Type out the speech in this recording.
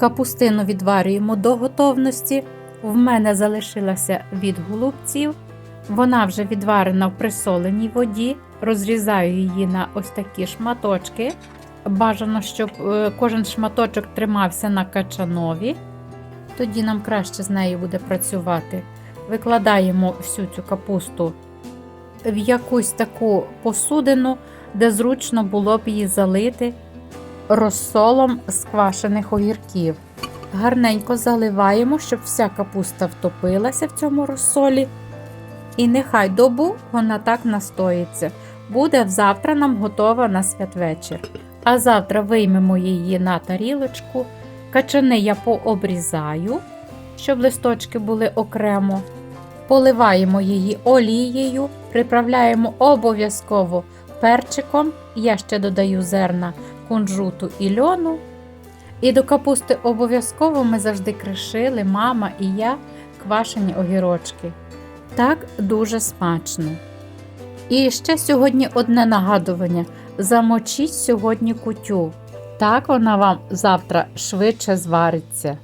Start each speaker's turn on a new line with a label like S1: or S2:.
S1: Капустину відварюємо до готовності. В мене залишилася від голубців. Вона вже відварена в присоленій воді. Розрізаю її на ось такі шматочки. Бажано, щоб е, кожен шматочок тримався на качанові. Тоді нам краще з нею буде працювати. Викладаємо всю цю капусту в якусь таку посудину, де зручно було б її залити розсолом з квашених огірків. Гарненько заливаємо, щоб вся капуста втопилася в цьому розсолі. І нехай добу вона так настоїться. Буде завтра нам готова на святвечір. А завтра виймемо її на тарілочку. Качани я пообрізаю, щоб листочки були окремо. Поливаємо її олією, приправляємо обов'язково перчиком. Я ще додаю зерна кунжуту і льону. І до капусти обов'язково ми завжди кришили, мама і я, квашені огірочки. Так дуже смачно. І ще сьогодні одне нагадування: замочіть сьогодні кутю. Так вона вам завтра швидше звариться.